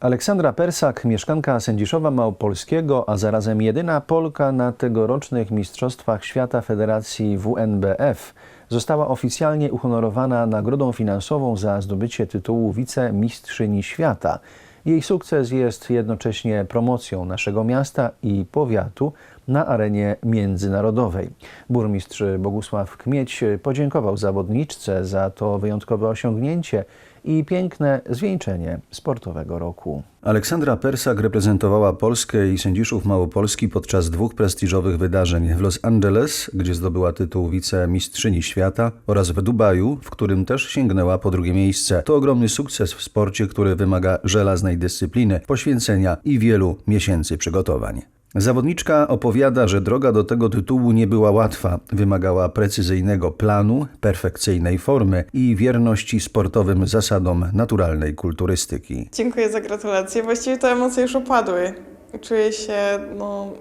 Aleksandra Persak, mieszkanka Sędziszowa Małopolskiego, a zarazem jedyna Polka na tegorocznych Mistrzostwach Świata Federacji WNBF, została oficjalnie uhonorowana nagrodą finansową za zdobycie tytułu wicemistrzyni świata. Jej sukces jest jednocześnie promocją naszego miasta i powiatu na arenie międzynarodowej. Burmistrz Bogusław Kmieć podziękował zawodniczce za to wyjątkowe osiągnięcie i piękne zwieńczenie sportowego roku. Aleksandra Persak reprezentowała Polskę i sędziszów Małopolski podczas dwóch prestiżowych wydarzeń w Los Angeles, gdzie zdobyła tytuł wicemistrzyni świata oraz w Dubaju, w którym też sięgnęła po drugie miejsce. To ogromny sukces w sporcie, który wymaga żelaznej dyscypliny, poświęcenia i wielu miesięcy przygotowań. Zawodniczka opowiada, że droga do tego tytułu nie była łatwa. Wymagała precyzyjnego planu, perfekcyjnej formy i wierności sportowym zasadom naturalnej kulturystyki. Dziękuję za gratulacje. Właściwie te emocje już opadły. Czuję się no,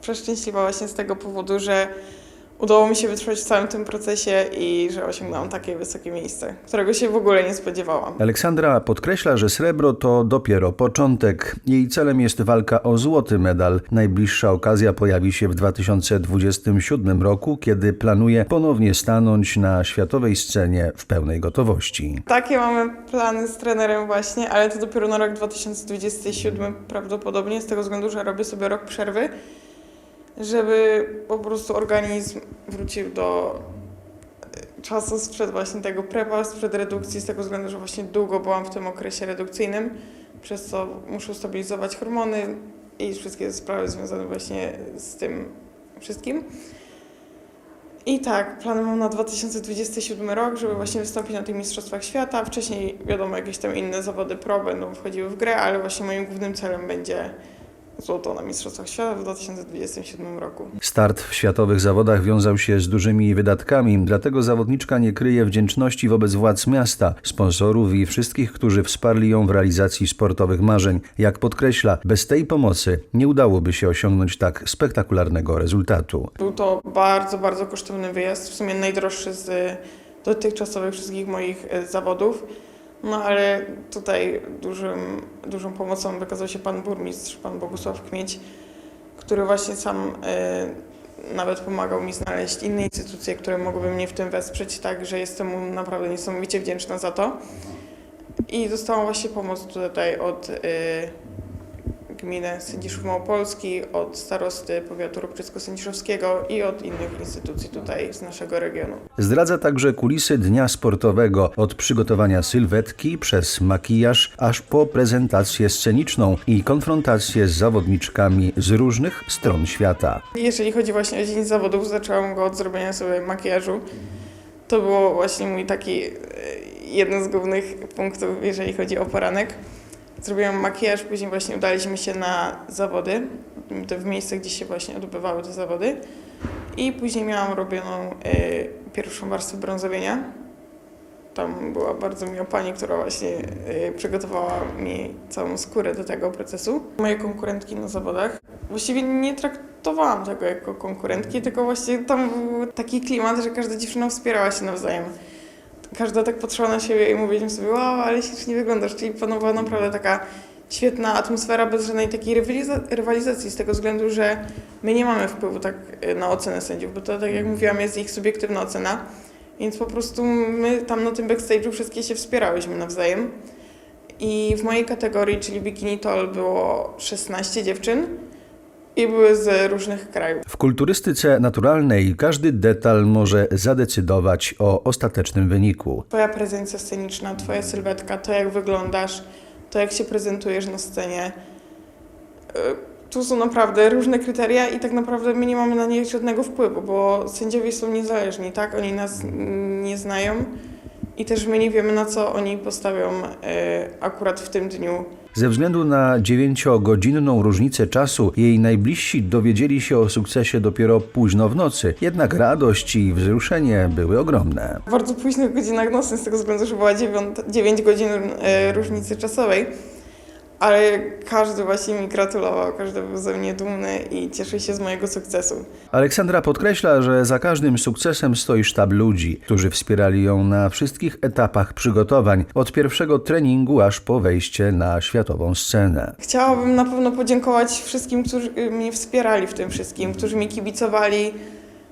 przeszczęśliwa właśnie z tego powodu, że udało mi się wytrwać w całym tym procesie i że osiągnęłam takie wysokie miejsce, którego się w ogóle nie spodziewałam. Aleksandra podkreśla, że srebro to dopiero początek. Jej celem jest walka o złoty medal. Najbliższa okazja pojawi się w 2027 roku, kiedy planuje ponownie stanąć na światowej scenie w pełnej gotowości. Takie mamy plany z trenerem właśnie, ale to dopiero na rok 2027 prawdopodobnie, z tego względu, że robię sobie rok przerwy, żeby po prostu organizm wrócił do e, czasu sprzed właśnie tego prepa, sprzed redukcji, z tego względu, że właśnie długo byłam w tym okresie redukcyjnym, przez co muszę stabilizować hormony i wszystkie sprawy związane właśnie z tym wszystkim. I tak, plany mam na 2027 rok, żeby właśnie wystąpić na tych Mistrzostwach Świata. Wcześniej, wiadomo, jakieś tam inne zawody pro będą wchodziły w grę, ale właśnie moim głównym celem będzie złoto na Mistrzostwach Świata w 2027 roku. Start w światowych zawodach wiązał się z dużymi wydatkami, dlatego zawodniczka nie kryje wdzięczności wobec władz miasta, sponsorów i wszystkich, którzy wsparli ją w realizacji sportowych marzeń. Jak podkreśla, bez tej pomocy nie udałoby się osiągnąć tak spektakularnego rezultatu. Był to bardzo, bardzo kosztowny wyjazd, w sumie najdroższy z dotychczasowych wszystkich moich e, zawodów. No ale tutaj dużym, dużą pomocą wykazał się pan burmistrz, pan Bogusław Kmieć, który właśnie sam e, nawet pomagał mi znaleźć inne instytucje, które mogłyby mnie w tym wesprzeć, tak że jestem mu naprawdę niesamowicie wdzięczna za to. I dostałam właśnie pomoc tutaj od e, gminy Sędziszów Małopolski, od starosty powiatu Ropczycko-Sędziszowskiego i od innych instytucji tutaj z naszego regionu. Zdradza także kulisy dnia sportowego, od przygotowania sylwetki przez makijaż, aż po prezentację sceniczną i konfrontację z zawodniczkami z różnych stron świata. Jeżeli chodzi właśnie o dzień zawodów, zaczęłam go od zrobienia sobie makijażu. To było właśnie mój taki e, jeden z głównych punktów, jeżeli chodzi o poranek. Zrobiłam makijaż, później właśnie udaliśmy się na zawody, to w miejsce, gdzie się właśnie odbywały te zawody. I później miałam robioną e, pierwszą warstwę brązowienia. Tam była bardzo miła pani, która właśnie e, przygotowała mi całą skórę do tego procesu. Moje konkurentki na zawodach. Właściwie nie traktowałam tego jako konkurentki, tylko właśnie tam był taki klimat, że każda dziewczyna wspierała się nawzajem. Każda tak patrzyła na siebie i mówiliśmy sobie, wow, ale ślicznie wyglądasz. Czyli panowała naprawdę taka świetna atmosfera bez żadnej takiej rywaliza- rywalizacji, z tego względu, że my nie mamy wpływu tak y, na ocenę sędziów, bo to tak jak mówiłam, jest ich subiektywna ocena. Więc po prostu my tam na tym backstage'u wszystkie się wspierałyśmy nawzajem. I w mojej kategorii, czyli bikini tall, było 16 dziewczyn i były z różnych krajów. W kulturystyce naturalnej każdy detal może zadecydować o ostatecznym wyniku. Twoja prezencja sceniczna, twoja sylwetka, to jak wyglądasz, to jak się prezentujesz na scenie. Y, Tu są naprawdę różne kryteria i tak naprawdę my nie mamy na nie żadnego wpływu, bo sędziowie są niezależni, tak? Oni nas nie znają i też my nie wiemy, na co oni postawią y, akurat w tym dniu. Ze względu na dziewięciogodzinną różnicę czasu, jej najbliżsi dowiedzieli się o sukcesie dopiero późno w nocy. Jednak radość i wzruszenie były ogromne. w bardzo późnych godzinach nocnych, z tego względu, że była 9, 9 godzin e, różnicy czasowej. Ale każdy właśnie mi gratulował, każdy był ze mnie dumny i cieszy się z mojego sukcesu. Aleksandra podkreśla, że za każdym sukcesem stoi sztab ludzi, którzy wspierali ją na wszystkich etapach przygotowań, od pierwszego treningu aż po wejście na światową scenę. Chciałabym na pewno podziękować wszystkim, którzy mnie wspierali w tym wszystkim, którzy mi kibicowali,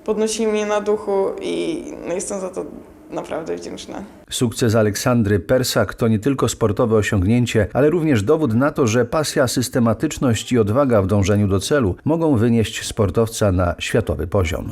podnosili mnie na duchu i no, jestem za to naprawdę wdzięczna. Sukces Aleksandry Persak to nie tylko sportowe osiągnięcie, ale również dowód na to, że pasja, systematyczność i odwaga w dążeniu do celu mogą wynieść sportowca na światowy poziom.